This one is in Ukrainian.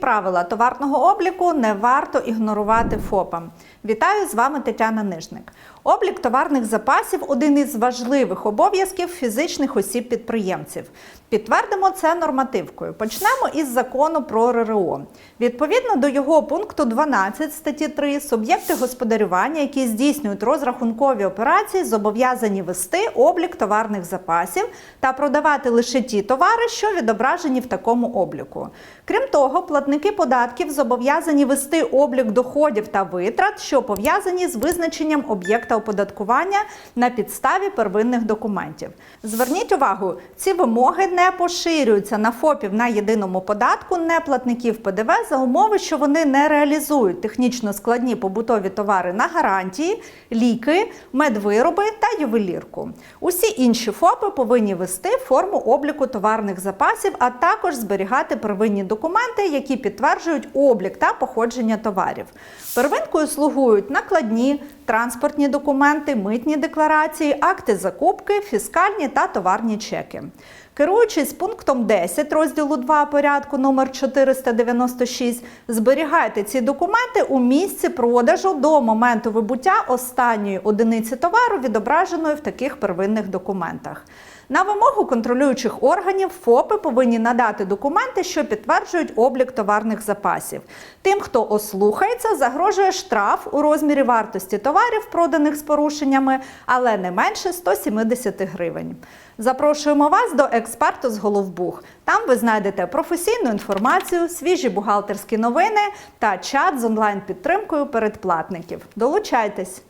правила товарного обліку не варто ігнорувати ФОПам. Вітаю з вами Тетяна Нижник. Облік товарних запасів один із важливих обов'язків фізичних осіб-підприємців. Підтвердимо це нормативкою. Почнемо із закону про РРО. Відповідно до його пункту 12 статті 3, суб'єкти господарювання, які здійснюють розрахункові операції, зобов'язані вести облік товарних запасів та продавати лише ті товари, що відображені в такому обліку. Крім того, платники податків зобов'язані вести облік доходів та витрат, що пов'язані з визначенням об'єкта оподаткування на підставі первинних документів. Зверніть увагу, ці вимоги не поширюються на ФОПів на єдиному податку, не платників ПДВ за умови, що вони не реалізують технічно складні побутові товари на гарантії, ліки, медвироби та ювелірку. Усі інші ФОПи повинні вести форму обліку товарних запасів, а також зберігати первинні документи, які підтверджують облік та походження товарів. Первинкою слугують накладні, транспортні документи, митні декларації, акти закупки, фіскальні та товарні чеки. Керуючись пунктом 10 розділу 2 порядку номер 496, зберігайте ці документи у місці продажу до моменту вибуття останньої одиниці товару, відображеної в таких первинних документах. На вимогу контролюючих органів ФОПи повинні надати документи, що підтверджують облік товарних запасів. Тим, хто ослухається, загрожує штраф у розмірі вартості товарів, проданих з порушеннями, але не менше 170 гривень. Запрошуємо вас до експерту з Головбух. Там ви знайдете професійну інформацію, свіжі бухгалтерські новини та чат з онлайн-підтримкою передплатників. Долучайтесь!